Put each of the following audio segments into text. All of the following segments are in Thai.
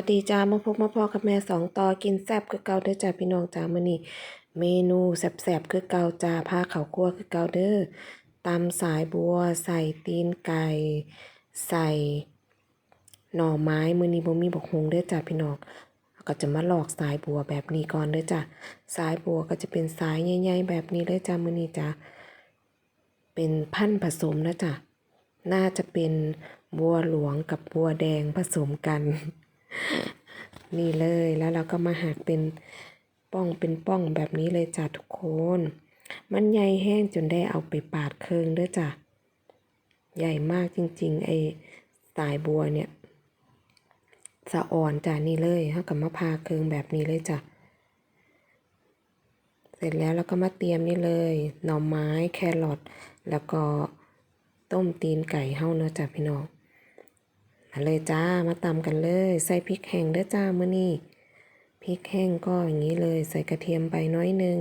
สวัสดีจ้ามาพบมาพอกับแม่สองต่อกินแซบคือเก่าเด้อจ้าพี่น้องจ้ามื้อนี้เมนูแซ่บๆคือเก่าจ้าผ้าเขาวคั่วคือเก่าเด้อตำสายบัว ใส่ตีนไก่ ใส่หน่อไม้มื้อนี้บ่มีบักฮงเด้อจ้าพี่น้องก็จะมาหลอกสายบัวแบบนี้ก่อนเด้อจ้าสายบัวก็จะเป็นสายใหญ่ๆแบบนี้เลยจ้ามื้อนี้จ้าเป็นพันผสมนะจ้าน่าจะเป็นบัวหลวงกับบัวแดงผสมกัน นี่เลยแล้วเราก็มาหักเป็นป้องเป็นป้องแบบนี้เลยจ้ะทุกคน มันใหญ่แห้งจนได้เอาไปปาดเคืองด้วยจ้ะ ใหญ่มากจริง ๆ ไอ้สายบัวเนี่ยสะอ่อนจ้ะนี่เลยเท่ากับมะพร้าวเคืองแบบนี้เลยจ้ะ เสร็จแล้วเราก็มาเตรียมนี่เลย หน่อไม้แครอทแล้วก็ต้มตีนไก่เฮาเนาะจ้ะพี่น้อง มาเลยจ้ามาตำกันเลย ใส่พริกแห้งเด้อจ้ามื้อนี้พริกแห้งก็อย่างนี้เลย ใส่กระเทียมไปน้อยนึง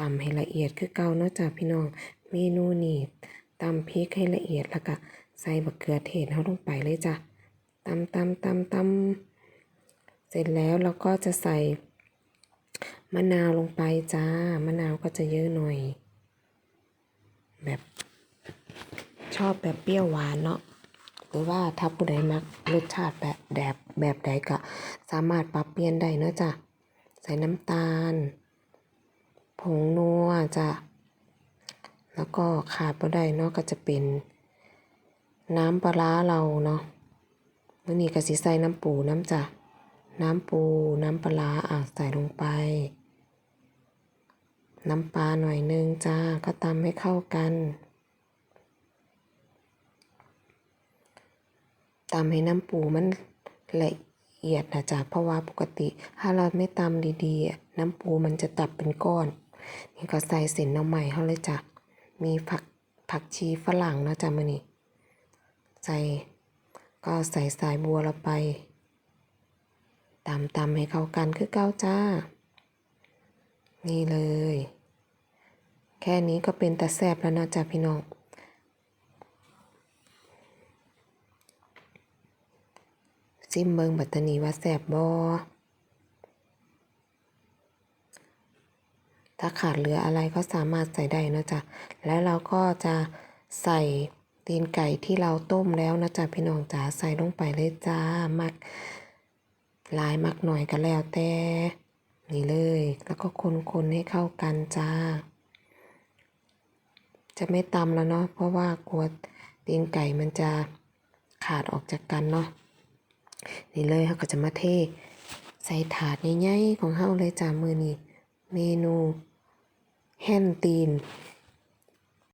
ตำให้ละเอียดคือเก่าเนาะจ้าพี่น้องเมนูนี้ตำพริกให้ละเอียดแล้วก็ใส่บักเขือเทศเฮาลงไปเลยจ้ะตำตำตำตำเสร็จแล้วเราก็จะใส่มะนาวลงไปจ้ามะนาวก็จะเยอะหน่อย แบบชอบแบบเปรี้ยวหวานเนาะ หรือว่าถ้าผู้ใดมักรสชาติแบบแบบแบบใดก็สามารถปรับเปลี่ยนได้เนอะจ้ะใส่น้ำตาล ผงนัวจ้ะแล้วก็ขาดบ่ได้เนาะก็จะเป็นน้ำปลาเราเนาะมื่อนี้ก็สิใส่น้ำปูน้ำจ้ะน้ำปูน้ำปลาร้าอะใส่ลงไป น้ำปลาหน่อยนึงจ้าก็ตำให้เข้ากัน ตำให้น้ำปูมันละเอียดนะจ๊ะเพราะว่าปกติ ถ้าเราไม่ตำดีๆ น้ำปูมันจะตับเป็นก้อน นี่ก็ใส่เส้นน้ำใหม่เขาเลยจ้ะมีผักผักชีฝรั่งนะจ๊ะมือนี้ใส่ก็ใส่สายบัวเราไปตำตำให้เข้ากันคือเก้าจ้า นี่เลย แค่นี้ก็เป็นตะแซบแล้วนะจ๊ะพี่น้อง ซิมเบิงบัตตานีว่าแสบบอถ้าขาดเหลืออะไรก็สามารถใส่ได้นะจ๊ะ แล้วเราก็จะใส่ตีนไก่ที่เราต้มแล้วนะจ๊ะพี่น้องจ๋าใส่ลงไปเลยจ้ามักลายมักหน่อยก็แล้วแต่นี่เลย แล้วก็คนๆให้เข้ากันจ้า จะไม่ตำแล้วเนาะเพราะว่ากลัวตีนไก่มันจะขาดออกจากกันเนาะ นี่เลยเขาก็จะมาเทใส่ถาดใหญ่ๆของเฮาเลยจ้ามือนี้ เมนู แฮนตีน